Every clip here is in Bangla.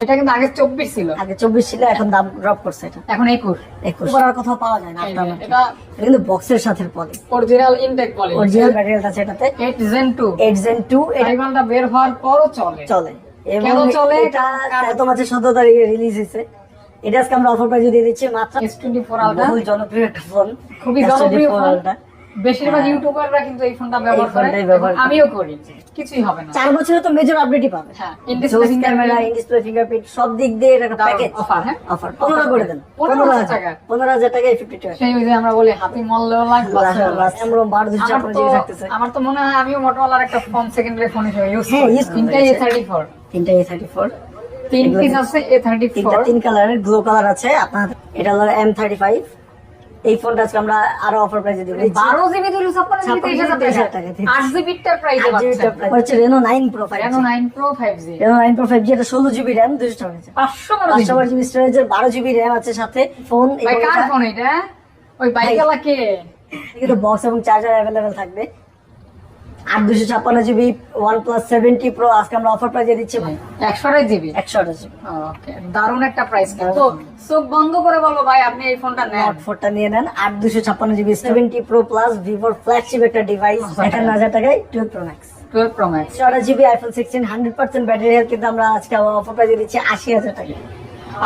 এটা কিন্তু আগে চব্বিশ ছিল। আগে চব্বিশ ছিল এখন দাম ড্রপ করছে এটা। এখন একুশ। একুশ। কোথাও পাওয়া যায় না এটা এটা কিন্তু বক্সের সাথে poly original intake poly original material আছে এটাতে। Eight gen two eight gen two রাইভালটা বের হওয়ার পরও চলে। চলে। এবং চলে? এটা এত মাসের সতেরো তারিখে রিলিজ হয়েছে এটা আজকে আমরা অফার প্রাইজে দিয়ে দিচ্ছি মাত্র এস টোয়েন্টি ফোর আলটা জনপ্রিয় একটা ফোন খুবই জনপ্রিয় ফোন আলটা বেশিরভাগ ইউটিউবাররা কিন্তু এই ফোনটা ব্যবহার করে। আমিও করি। কিছুই হবে না। চার বছরে তো মেজর আপডেটই পাবে। হ্যাঁ ইনডিসপ্লে ক্যামেরা ডিসপ্লে ফিঙ্গারপ্রিন্ট সব দিক দিয়ে এটা দারুণ প্যাকেজ offer, হ্যাঁ? অফার পনেরো করে দেন। টাকা। পনেরো হাজার টাকায় ফিফটি টু সেই যে আমরা বলি হাতি মল্লেও লাগ বাচ্চাও আমরা বারো দুশো আমার তো থাকতেছে আমার তো মনে হয় আমিও মোটরওয়ালার একটা ফোন সেকেন্ডারি ফোন হিসেবে ইউজ হ্যাঁ, করি। তিনটা এ থার্টি ফোর তিন পিস আছে এ থার্টি তিনটা তিন কালারের গ্লো কালার আছে। আপনার এটা হলো এম থার্টি ফাইভ এই ফোনটা আজকে আমরা আরও অফার প্রাইসে দিব। বারো জিবি দিলে 56 জিবি তেইশ হাজার তেইশ হাজার টাকা টাকা, ঠিক। আট জিবিটার প্রাইস হচ্ছে Reno 9 pro five Reno 9 pro five G Reno Pro pro five G এটা ষোলো জিবি র্যাম দুশো স্টোরেজ পাঁচশো বারো পাঁচশো জিবি জিবি স্টোরেজের বারো জিবি র্যাম আছে সাথে ফোন ভাই কার ফোন এটা? ওই বাইকালা কে এটা বক্স এবং চার্জার अवेलेबल থাকবে। আট দুশো ছাপ্পান্ন GB one plus seventy pro আজকে আমরা অফার প্রাইজে দিচ্ছি একশো আড়াই জিবি? একশো আঠাশ জিবি। ওকে। দারুণ একটা প্রাইস কিন্তু। চোখ বন্ধ করে বলব ভাই আপনি এই ফোনটা নেন। নট নিয়ে নেন আট দুশো ছাপ্পান্ন জিবি সেভেন্টি প্রো প্লাস ভিভোর ফ্ল্যাগশিপ একটা ডিভাইস একান্ন হাজার টাকায় twelve pro max twelve pro max একশো GB iPhone sixteen hundred percent battery health কিন্তু আমরা আজকে অফার প্রাইজে দিচ্ছি আশি হাজার টাকা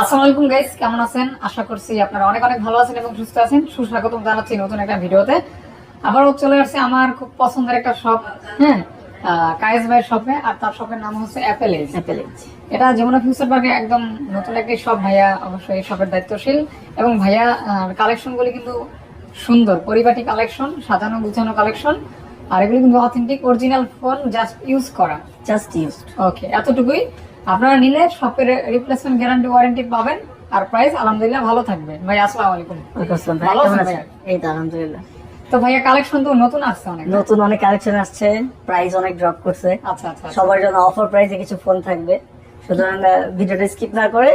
আসসালামু আলাইকুম গাইস কেমন আছেন? আশা করছি আপনারা অনেক অনেক ভালো আছেন এবং সুস্থ আছেন। সুস্বাগতম জানাচ্ছি নতুন একটা ভিডিওতে। আবারও চলে আসছে আমার খুব পছন্দের একটা শপ হ্যাঁ? কায়েস ভাইয়ের শপে আর তার শপের নাম হচ্ছে অ্যাপেল এজ অ্যাপেল এটা যমুনা ফিউচার পার্কে একদম নতুন একটি শপ ভাইয়া অবশ্যই এই শপের দায়িত্বশীল। এবং ভাইয়া কালেকশন গুলি কিন্তু সুন্দর পরিপাটি কালেকশন সাজানো গুছানো কালেকশন আর এগুলি কিন্তু authentic original phone just use করা। জাস্ট ইউজ ওকে এতটুকুই। আপনারা নিলে শপের রিপ্লেসমেন্ট গ্যারান্টি ওয়ারেন্টি পাবেন আর প্রাইস আলহামদুলিল্লাহ ভালো থাকবে। ভাই আসসালামু আলাইকুম। ভালো আছেন ভাইয়া? এই তো আলহামদুলিল্লাহ। তো ভাইয়া কালেকশন তো নতুন আসছে অনেক নতুন অনেক কালেকশন আসছে প্রাইস অনেক ড্রপ করছে। আচ্ছা আচ্ছা সবার জন্য অফার প্রাইসে কিছু ফোন থাকবে। সুতরাং ভিডিওটা স্কিপ না করে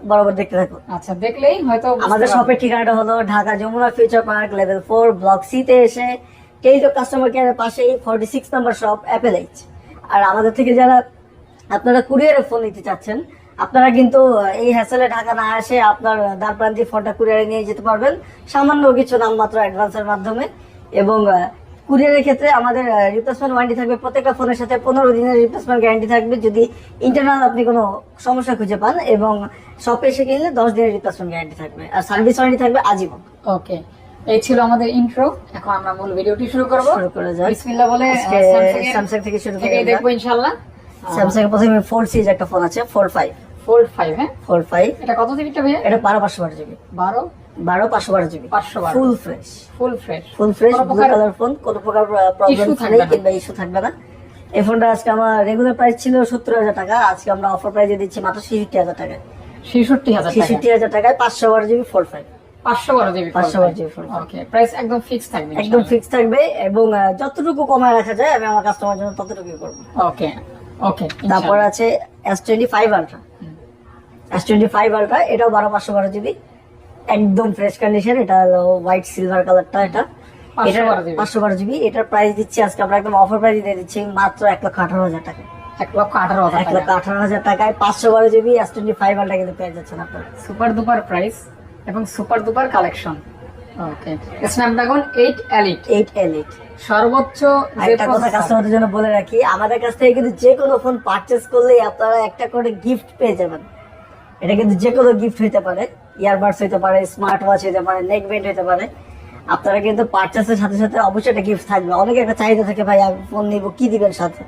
বরাবর দেখতে থাকুন আচ্ছা দেখলেই হয়তো আমাদের শপের ঠিকানাটা হলো Dhaka Jamuna future park level four block C তে এসে টেলিটক কাস্টমার কেয়ারের পাশেই forty six number shop Apple H আর আমাদের থেকে যারা আপনারা কুরিয়ারে ফোন নিতে চাচ্ছেন আপনারা কিন্তু এই হ্যাসেলে ঢাকা না এসে আপনার দ্বার প্রান্তিক ফোনটা কুরিয়ারে নিয়ে যেতে পারবেন। সামান্য কিছু নামমাত্র অ্যাডভান্সের মাধ্যমে। এবং কুরিয়ারের ক্ষেত্রে আমাদের রিপ্লেসমেন্ট ওয়ারেন্টি থাকবে। প্রত্যেকটা ফোনের সাথে পনেরো দিনের রিপ্লেসমেন্ট গ্যারান্টি থাকবে। যদি ইন্টারনাল আপনি কোনো সমস্যা খুঁজে পান এবং শপে এসে কিনলে দশ দিনের রিপ্লেসমেন্ট গ্যারান্টি থাকবে। আর সার্ভিস ওয়ারেন্টি থাকবে আজীবন। ওকে এই ছিল আমাদের ইন্ট্রো এখন আমরা মূল ভিডিওটি শুরু করব। শুরু করে যাক। বিসমিল্লাহ বলে স্যামসাং থেকে শুরু করে দেখব ইনশাআল্লাহ। স্যামসাং এর প্রথমে ফোর সিরিজ একটা ফোন আছে ফোর ফাইভ ফাইভ হ্যাঁ? ফোর ফাইভ এটা কত জিবিটা ভাইয়া? এটা বারো পাঁচশো বারো জিবি। বারো? বারো পাঁচশো বারো জিবি। পাঁচশো বারো। Full fresh full fresh full fresh blue প্রকার- কালার ফোন কোনো প্রকার প্রবলেম থাকবে নেই না। কিংবা ইস্যু থাকবে না। এই ফোনটা আজকে আমার রেগুলার প্রাইস ছিল সত্তর হাজার টাকা আজকে আমরা অফার প্রাইজে দিচ্ছি মাত্র ছেষট্টি হাজার ছেষট্টি হাজার ছেষট্টি হাজার টাকায় পাঁচশো বারো জিবি ফোর ফাইভ পাঁচশো বারো জিবি পাঁচশো বারো জিবি ওকে প্রাইস একদম ফিক্স থাকবে একদম ফিক্স থাকবে এবং যতটুকু কমায় রাখা যায় আমি আমার কাস্টমার জন্য ততটুকুই করব। ওকে ওকে তারপর আছে S twenty five ultra S twenty five ultra এটাও বারো পাঁচশো বারো জিবি একদম ফ্রেশ কন্ডিশন এটা হলো হোয়াইট সিলভার কালারটা এটা। এটা পাঁচশো বারো জিবি এটার প্রাইস দিচ্ছি আজকে আমরা একদম অফার প্রাইস দিয়ে দিচ্ছি মাত্র এক লক্ষ আঠারো হাজার টাকা। এক লক্ষ আঠারো হাজার এক লক্ষ আঠারো হাজার টাকায় পাঁচশো বারো GB S twenty five ultra কিন্তু পেয়ে যাচ্ছেন আপনার। সুপার দুপার প্রাইস এবং super duper collection okay Snapdragon eight Elite সর্বোচ্চ একটা কথা কাস্টমারদের জন্য বলে রাখি আমাদের কাছ থেকে কিন্তু যে কোনো ফোন পারচেস করলেই আপনারা একটা করে গিফট পেয়ে যাবেন। এটা কিন্তু যে কোনো গিফট হইতে পারে ইয়ারবাডস হইতে পারে স্মার্ট ওয়াচ হইতে পারে নেক ব্যান্ড হইতে পারে। আপনারা কিন্তু পারচেসের সাথে সাথে অবশ্যই একটা গিফট থাকবে। অনেকে একটা চাহিদা থাকে ভাই আমি ফোন নিব কি দিবেন সাথে?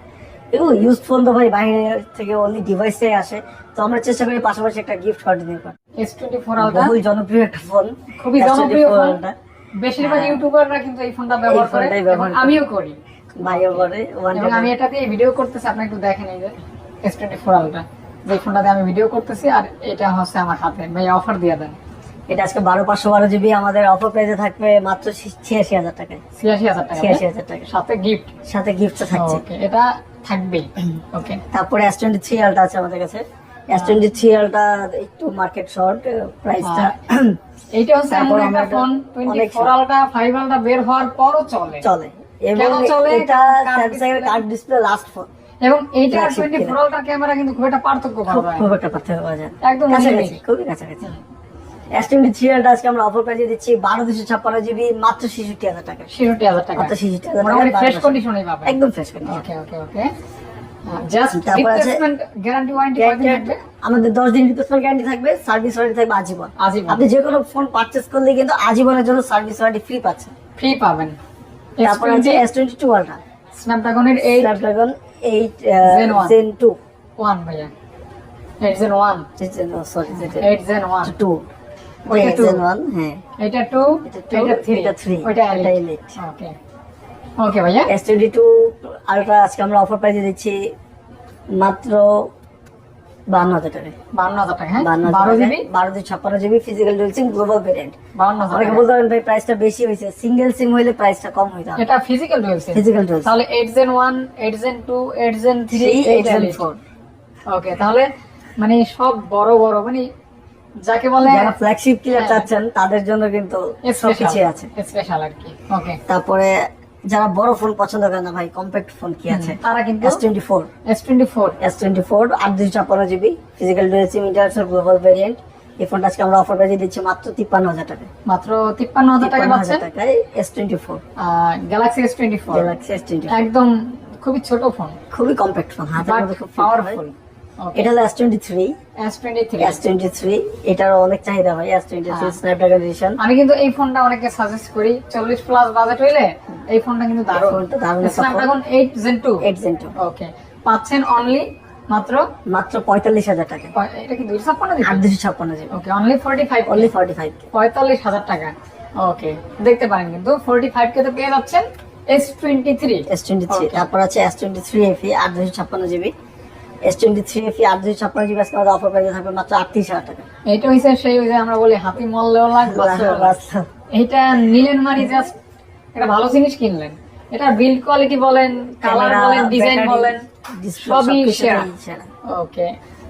এগুলো ইউজ ফোন তো ভাই বাইরে থেকে অনলি ডিভাইসে আসে। তো আমরা চেষ্টা করি পাশাপাশি একটা গিফট কার্ড কন্টিনিউ করি S24 আলট্রা বহুল জনপ্রিয় একটা ফোন খুবই জনপ্রিয় ফোন ফোনটা বেশিরভাগ হ্যাঁ। ইউটিউবাররা কিন্তু এই ফোনটা ব্যবহার করে এবং আমিও করি। ভাইও করে আমি এটা দিয়ে ভিডিও করতেছি আপনি একটু দেখেন এই যে S24 আলট্রা যে ফোনটাতে আমি ভিডিও করতেছি আর এটা হচ্ছে আমার হাতে। ভাই অফার দিয়ে দেন। এটা আজকে বারো পাঁচশো বারো জিবি আমাদের অফার প্রাইসে থাকবে মাত্র ছিয়াশি হাজার টাকায়। ছিয়াশি হাজার টাকা ছিয়াশি হাজার টাকা। সাথে গিফট সাথে গিফট থাকছে। এটা থাকবেই। ওকে তারপরে এস টোয়েন্টি থ্রি আলটা আছে আমাদের কাছে। এস টোয়েন্টি থ্রি আলটা একটু মার্কেট শর্ট প্রাইসটা এইটা হচ্ছে এমন একটা ফোন অনেক 24 আলট্রা 5 আলট্রা বের হওয়ার পরও চলে। চলে। এবং চলে? এটা স্যামসাং এর কার্ড ডিসপ্লে লাস্ট ফোন এবং এইটা টোয়েন্টি। ফোর আলট্রা ক্যামেরা কিন্তু খুব একটা পার্থক্য পাওয়া যায়। খুব একটা পার্থক্য পাওয়া যায়। একদম কাছাকাছি মিল। খুবই কাছাকাছি। এস টোয়েন্টি থ্রি আজকে আমরা অফার প্রাইজে দিচ্ছি বারো দুশো ছাপ্পান্ন জিবি মাত্র ছেষট্টি হাজার টাকা। ছেষট্টি হাজার টাকা। মাত্র ছেষট্টি হাজার টাকা ফ্রেশ বারো পাবেন। একদম fresh condition okay okay okay just তারপর আছে- রিপ্লেসমেন্ট গ্যারান্টি ওয়ারেন্টি কত থাকবে? আমাদের দশ দিন রিপ্লেসমেন্ট গ্যারান্টি থাকবে সার্ভিস ওয়ারেন্টি থাকবে আজীবন। আপনি যে কোনো ফোন পারচেস করলে কিন্তু আজীবনের জন্য সার্ভিস ওয়ারেন্টি ফ্রি পাচ্ছেন। ফ্রি পাবেন। তারপর আছে S twenty two ultra স্ন্যাপড্রাগনের eight Snapdragon eight. Gen two one ভাইয়া eight gen one sorry eight gen one two ওইটা ওয়ান হ্যাঁ এটা টু এটা থ্রি এটা three, ওইটা elite। ওকে ওকে ভাইয়া এস টোয়েন্টি টু আলট্রা আজকে আমরা অফার প্রাইজে দিচ্ছি মাত্র বান্ন হাজার টাকা বান্ন হাজার টাকা হ্যাঁ? বারো জিবি? বারো দুই ছাপ্পান্ন GB physical dual SIM global variant বান্ন হাজার অনেকে বলতে পারেন ভাই প্রাইসটা বেশি হয়েছে। সিঙ্গেল সিম হইলে প্রাইসটা কম হইতে এটা physical dual SIM physical dual তাহলে eight gen one eight gen two eight gen three three eight eight gen four okay তাহলে মানে সব বড় বড় মানে যাকে বলে যারা ফ্ল্যাগশিপ কিলার। চাচ্ছেন তাদের জন্য কিন্তু সবকিছু আছে। স্পেশাল আর কি। ওকে তারপরে যারা বড় ফোন পছন্দ করে না ভাই কম্প্যাক্ট ফোন কি আছে? তারা কিন্তু S twenty four S twenty four S twenty four আট দুশো ছাপ্পান্ন GB physical dual SIM international global variant এই ফোনটা আজকে আমরা অফার প্রাইজে দিচ্ছি মাত্র তিপ্পান্ন হাজার টাকা মাত্র তিপ্পান্ন হাজার টাকা পাচ্ছেন টাকায় S twenty four Galaxy S twenty four Galaxy S twenty একদম খুবই ছোট ফোন খুবই কম্প্যাক্ট ফোন হাতের মধ্যে খুব পাওয়ারফুল এটা হলো S twenty three S twenty three এটারও অনেক চাহিদা ভাই এস টোয়েন্টি থ্রি হ্যাঁ। স্ন্যাপড্রাগন এডিশন আমি কিন্তু এই ফোনটা অনেকে সাজেস্ট করি চল্লিশ প্লাস বাজেট হইলে এই ফোনটা কিন্তু দারুণ। দারুণ Snapdragon eight gen two eight gen two okay পাচ্ছেন অনলি মাত্র মাত্র পঁয়তাল্লিশ হাজার টাকা। এটা কি দুইশো ছাপ্পান্ন দুশো okay only forty five only forty five পঁয়তাল্লিশ হাজার টাকা। ওকে দেখতে পারেন কিন্তু ফোর্টি ফাইভ কে তো পেয়ে যাচ্ছেন S twenty three S twenty three তারপর আছে এস টোয়েন্টি থ্রি এফি আট দুশো ছাপ্পান্ন GB. S twenty three FE আট দুশো ছাপ্পান্ন জিবি আজকে আমাদের অফার প্রাইসে থাকবে মাত্র আটত্রিশ হাজার টাকা। এইটা হইছে সেই ওই যে আমরা বলি হাতি মল্লেও। এইটা নিলেন মারি জাস্ট একটা ভালো জিনিস কিনলেন। এটা বিল্ড কোয়ালিটি বলেন কালার বলেন ডিজাইন বলেন। সবই সেরা সেরা। ওকে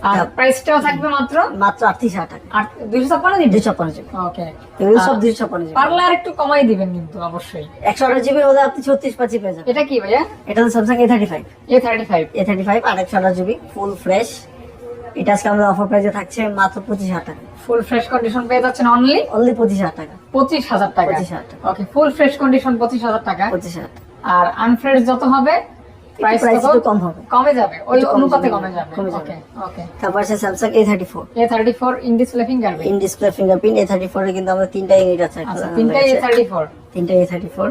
আর। প্রাইসটাও থাকবে মাত্র? মাত্র আটত্রিশ হাজার টাকা। আট দুইশো ছাপ্পান্ন দিন দুশো ছাপ্পান্ন জিবি। ওকে এগুলো সব দুশো ছাপ্পান্ন জিবি। পারলে আর একটু কমাই দিবেন কিন্তু অবশ্যই। একশো আঠাশ জিবির মধ্যে আপনি ছত্রিশ পাঁচি পেয়ে যাবেন। এটা কি ভাইয়া? এটা হলো Samsung A thirty five A thirty five A thirty five আর একশো আঠাশ জিবি ফুল ফ্রেশ এটা আজকে আমাদের অফার প্রাইসে থাকছে মাত্র পঁচিশ হাজার টাকা। ফুল ফ্রেশ কন্ডিশন পেয়ে যাচ্ছেন অনলি অনলি পঁচিশ হাজার টাকা। পঁচিশ হাজার টাকা। 25,000 টাকা। ওকে ফুল ফ্রেশ কন্ডিশন পঁচিশ হাজার টাকা। পঁচিশ হাজার আর আনফ্রেশ যত হবে প্রাইস একটু কম হবে। কমে যাবে ওই অনুপাতে কমে যাবে। কমে যাবে। ওকে ওকে তারপর আছে Samsung A thirty four A thirty four in display fingerprint in display fingerprint A thirty কিন্তু তিনটা ইউনিট আছে আচ্ছা তিনটা এ থার্টি ফোর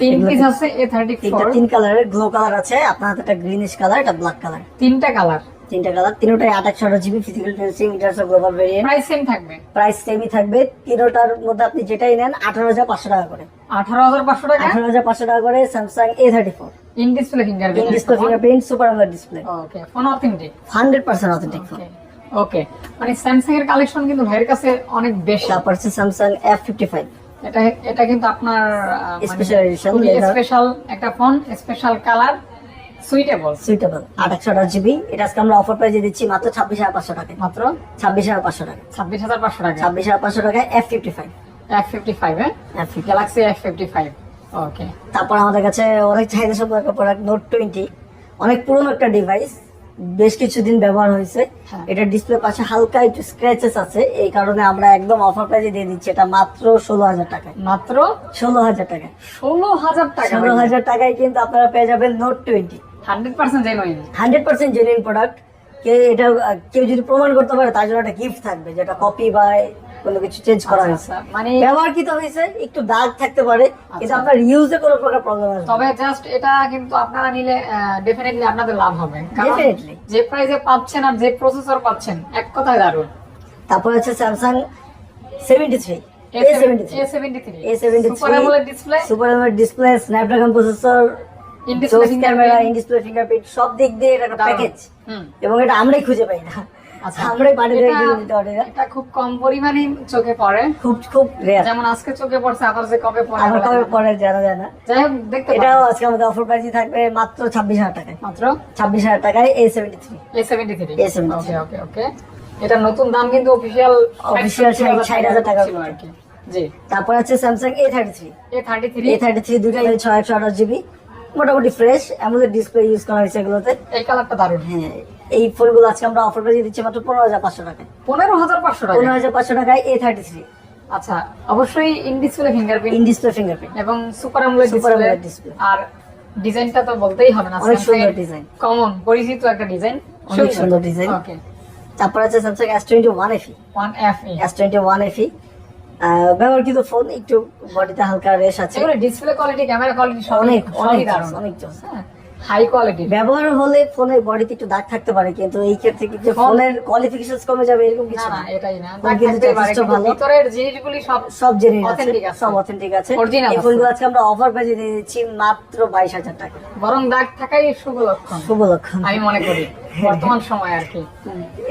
তিন পিস আছে এ থার্টি তিনটা তিন কালারের গ্লো কালার আছে আপনার হাতে একটা গ্রিনিশ কালার একটা ব্ল্যাক কালার তিনটা কালার তিনটা কালার তিনটাই আট আঠাশ জিবি ফিজিক্যাল টেন্সিং ইন্টারস গ্লোবাল ভেরিয়েন্ট প্রাইস সেম থাকবে। প্রাইস সেমই থাকবে তিনোটার মধ্যে আপনি যেটাই নেন আঠারো হাজার পাঁচশো টাকা করে। আঠারো হাজার পাঁচশো টাকা? আঠারো হাজার পাঁচশো টাকা করে Samsung A thirty four in display in display fingerprint super AMOLED display okay phone authentic hundred percent authentic phone okay okay মানে স্যামসাং এর কালেকশন কিন্তু ভাইয়ের কাছে অনেক বেশি। তারপর স্যামসাং এফ ফিফটি ফাইভ এটা এটা কিন্তু আপনার Special স্পেশাল একটা phone special colour suitable suitable আট একশো আঠাশ জিবি এটা আজকে আমরা অফার প্রাইজে দিচ্ছি মাত্র ছাব্বিশ হাজার পাঁচশো টাকা মাত্র? ছাব্বিশ হাজার পাঁচশো টাকা ছাব্বিশ হাজার পাঁচশো টাকা ছাব্বিশ হাজার পাঁচশো টাকায় F fifty five F fifty five হ্যাঁ? Fifty Galaxy F fifty five okay তারপর আমাদের কাছে অনেক চাহিদা সম্পর্ক প্রোডাক্ট নোট টোয়েন্টি অনেক পুরনো একটা ডিভাইস বেশ কিছুদিন ব্যবহার হয়েছে। হ্যাঁ। এটা ডিসপ্লে পাশে হালকা একটু স্ক্র্যাচেস আছে। এই কারণে আমরা একদম অফার প্রাইজে দিয়ে দিচ্ছি। এটা মাত্র ষোলো হাজার টাকা মাত্র? ষোলো হাজার টাকা ষোলো হাজার টাকা ষোলো হাজার টাকায় কিন্তু আপনারা পেয়ে যাবেন Note twenty hundred percent genuine product কে এটা কেউ যদি প্রমাণ করতে পারে তার জন্য একটা গিফট থাকবে যেটা কপি বা কোনো কিছু চেঞ্জ করা হয়েছে। আচ্ছা, মানে ব্যবহার কি হয়েছে একটু দাগ থাকতে পারে কিন্তু আচ্ছা। আপনার ইউজে কোনো প্রকার প্রবলেম আসবে তবে জাস্ট এটা কিন্তু আপনারা নিলে ডেফিনেটলি আপনাদের লাভ হবে। Definitely. যে প্রাইসে পাচ্ছেন আর যে প্রসেসর পাচ্ছেন এক কথায় দারুণ তারপর আছে Samsung seventy three A seventy three A seventy three A seventy super AMOLED display super display Snapdragon processor in camera in display fingerprint সব দিক দিয়ে এটা একটা প্যাকেজ এবং এটা আমরাই খুঁজে পাই না। আচ্ছা। আমরাই এটা- দিতে পারি এটা খুব কম পরিমাণে চোখে পড়ে। খুব খুব রেয়ার যেমন আজকে চোখে পড়ছে আবার যে কবে পড়ে আমার কবে যায় পরে জানা যায় না। যাই হোক দেখতে এটাও আজকে আমাদের অফার প্রাইসে থাকবে মাত্র ছাব্বিশ হাজার টাকায়। মাত্র? ছাব্বিশ হাজার টাকায় A seventy three A seventy three A73 okay okay okay এটা নতুন দাম কিন্তু অফিসিয়াল ষাট হাজার টাকা ছিল আর কি। জি। তারপর আছে Samsung A thirty three A thirty three A thirty three দুটাই ছয় একশো আঠাশ জিবি মোটামুটি ফ্রেশ অ্যামোলেড ডিসপ্লে ইউজ করা হয়েছে এগুলোতে। এই কালারটা দারুণ। হ্যাঁ এই ফোনগুলো আজকে আমরা অফার প্রাইসে দিচ্ছি মাত্র পনেরো হাজার পাঁচশো টাকায়। পনেরো হাজার পাঁচশো টাকা পনেরো হাজার পাঁচশো টাকায় এ থার্টি থ্রি আচ্ছা অবশ্যই in display fingerprint in display fingerprint এবং সুপার Super ডিসপ্লে। আর ডিজাইনটা তো বলতেই হবে না অনেক সুন্দর ডিজাইন কমন পরিচিত একটা ডিজাইন অনেক সুন্দর ডিজাইন ওকে তারপর আছে Samsung S twenty one FE one F S twenty one FE ব্যবহৃত ফোন একটু বডিতে হালকা রেশ আছে। ডিসপ্লে কোয়ালিটি ক্যামেরা কোয়ালিটি অনেক অনেক জোস, অনেক জোস। হাই কোয়ালিটি ব্যবহার হলে ফোনের বডিতে একটু দাগ থাকতে পারে কিন্তু এই ক্ষেত্রে কিন্তু ফোনের কোয়ালিফিকেশন কমে যাবে এরকম কিছু না এটাই না। পারে। ভিতরের জিনিসগুলি সব সব জেনে আছে। সব অথেন্টিক আছে। এই ফোনগুলো আজকে আমরা অফার প্রাইসে দিয়ে দিচ্ছি মাত্র বাইশ হাজার টাকা। বরং দাগ থাকাই শুভ লক্ষণ। শুভ লক্ষণ। আমি মনে করি বর্তমান সময় আর কি।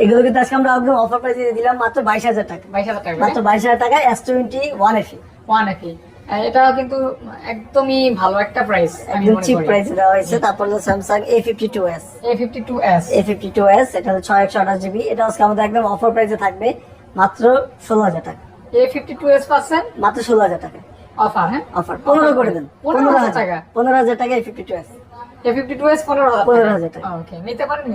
এগুলো কিন্তু আজকে আমরা একদম অফার প্রাইসে দিয়ে দিলাম মাত্র বাইশ হাজার টাকা। বাইশ হাজার টাকা মাত্র বাইশ হাজার টাকা এস টোয়েন্টি ওয়ান এফি এটা কিন্তু একদমই ভালো একটা প্রাইস একদম চিপ প্রাইসে দেওয়া হয়েছে। তারপর হলো Samsung A fifty two S A fifty two S A fifty two S এটা হলো ছয় একশো আঠাশ জিবি এটা আজকে আমাদের একদম অফার প্রাইসে থাকবে মাত্র ষোলো হাজার টাকা। এ ফিফটি টু এস পাচ্ছেন? মাত্র ষোলো হাজার টাকা। অফার হ্যাঁ? অফার পনেরো করে দেন। পনেরো হাজার টাকা। পনেরো হাজার টাকা A fifty two S A fifty two S পনেরো পনেরো হাজার টাকা। ওকে নিতে পারেন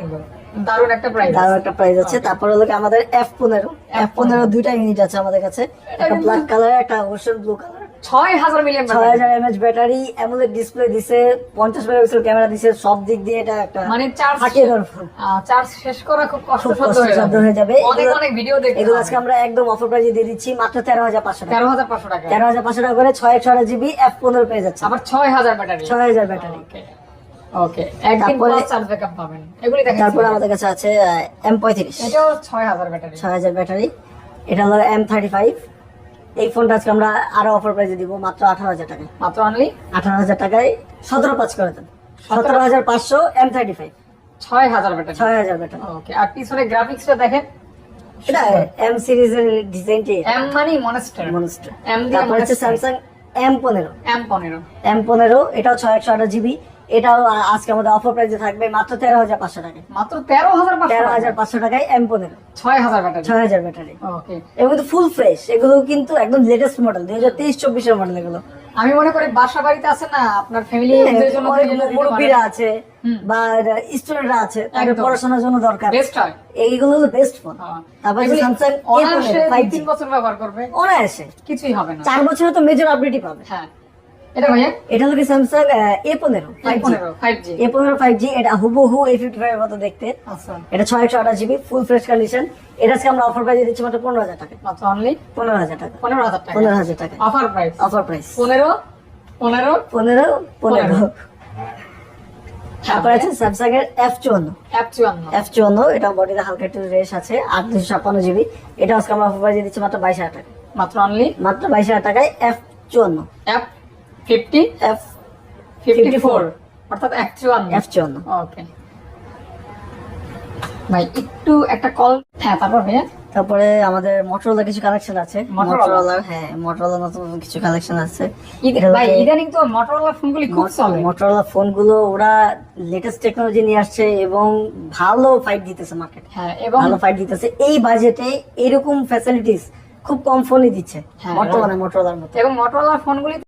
দারুণ একটা প্রাইস দারুণ একটা প্রাইস আছে। তারপর হলো আমাদের এফ পনেরো। এফ পনেরো দুইটা ইউনিট আছে আমাদের কাছে। একটা ব্ল্যাক কালার একটা ওশন ব্লু কালার ছয় হাজার মিলিয়ন ছয় হাজার এমএচ ব্যাটারি অ্যামোলেড ডিসপ্লে দিছে পঞ্চাশ মেগাপিক্সেল ক্যামেরা দিছে সব দিক দিয়ে এটা একটা মানে চার্জ ফোন চার্জ শেষ করা খুব কষ্টসাধ্য হয়ে যাবে। অনেক অনেক ভিডিও দেখতে এগুলো আজকে আমরা একদম অফার প্রাইজে দিয়ে দিচ্ছি মাত্র তেরো হাজার পাঁচশো টাকা। তেরো হাজার পাঁচশো টাকা। তেরো হাজার পাঁচশো টাকা করে ছয় একশো জিবি এফ পনেরো পেয়ে যাচ্ছে। আবার ছয় হাজার ব্যাটারি ছয় হাজার ব্যাটারি ওকে একদিন তারপরে- চার্জ ব্যাকআপ পাবেন। এগুলি দেখেন তারপরে আমাদের কাছে আছে এম পঁয়ত্রিশ। এটাও ছয় হাজার ব্যাটারি ছয় হাজার ব্যাটারি এটা হলো এম থার্টি ফাইভ এই ফোনটা আজকে আমরা আরও অফার প্রাইজে দিব মাত্র আঠারো হাজার টাকায়। মাত্র অনলি আঠারো হাজার টাকায় সতেরো পাঁচ করে দেন। সতেরো হাজার পাঁচশো এম থার্টি ফাইভ ছয় হাজার ব্যাটারি ছয় হাজার ব্যাটারি ওকে আর পিছনে গ্রাফিক্সটা দেখেন। এটা এম সিরিজের ডিজাইনটি এম মানে মনস্টার মনস্টার এম দিয়ে হচ্ছে স্যামসাং এম পনেরো। এম পনেরো। এম পনেরো এটাও ছয় একশো আঠাশ জিবি এটাও আজকে আমাদের অফার প্রাইসে থাকবে মাত্র তেরো হাজার পাঁচশো টাকায়। মাত্র তেরো হাজার তেরো হাজার পাঁচশো টাকায় এম পনেরো। ছয় হাজার ব্যাটারি। ছয় হাজার ব্যাটারি। ওকে এগুলো কিন্তু ফুল ফ্রেশ এগুলো কিন্তু একদম লেটেস্ট মডেল দুই হাজার তেইশ চব্বিশের মডেল এগুলো। আমি মনে করি বাসা বাড়িতে আছে না আপনার ফ্যামিলি মুরব্বীরা আছে বা স্টুডেন্টরা আছে তাদের পড়াশোনার জন্য দরকার। বেস্ট হয়। এইগুলো হলো বেস্ট ফোন। তারপর স্যামসাং অনায়াসে তিন বছর ব্যবহার করবে। অনায়াসে। কিছুই হবে না। চার বছরে তো মেজর আপডেটই পাবে। হ্যাঁ। এটা ভাইয়া? এটা হলো স্যামসাং এ পনেরো এ পনেরো ফাইভ জি এটা হুবহু এ ফিফটি ফাইভ মতো দেখতে। আচ্ছা। এটা ছয় একশো আঠাশ জিবি ফুল ফ্রেশ কন্ডিশন এটা আমরা অফার প্রাইজে দিচ্ছি মাত্র পনেরো হাজার টাকা। মাত্র অনলি পনেরো হাজার টাকা। পনেরো হাজার টাকা। পনেরো হাজার টাকা। অফার প্রাইস অফার প্রাইস পনেরো পনেরো? পনেরো পনেরো। পনেরো। তারপর আছে স্যামসাং এর এফ চুয়ান্ন। এফ চুয়ান্ন। এটা বডিতে হালকা একটু রেস আছে আট দুশো ছাপ্পান্ন জিবি এটা আজকে আমরা অফার প্রাইজে দিচ্ছি মাত্র বাইশ হাজার টাকা। মাত্র অনলি মাত্র বাইশ হাজার টাকায় এফ চুয়ান্ন। F fifty? F fifty four অর্থাৎ এক চুয়ান্ন। এফ চুয়ান্ন। ওকে ভাই একটু একটা কল হ্যাঁ তারপর ভাইয়া? তারপরে আমাদের মোটরোলা কিছু কালেকশন আছে? মোটরোলা হ্যাঁ মোটরোলা নতুন কিছু কালেকশন আছে। ঈদ- এটা ভাই ইদানিং তো মোটরোলা ফোনগুলি খুব চলে। মোটরোলা ফোনগুলো ওরা লেটেস্ট টেকনোলজি নিয়ে আসছে এবং ভালো ফাইট দিতেছে মার্কেট হ্যাঁ এবং ভালো ফাইট দিতেছে। এই বাজেটে এরকম ফ্যাসিলিটিস খুব কম ফোনই দিচ্ছে। হ্যাঁ, বর্তমানে মোটরোলার মতো। এবং মোটরোলা ফোনগুলি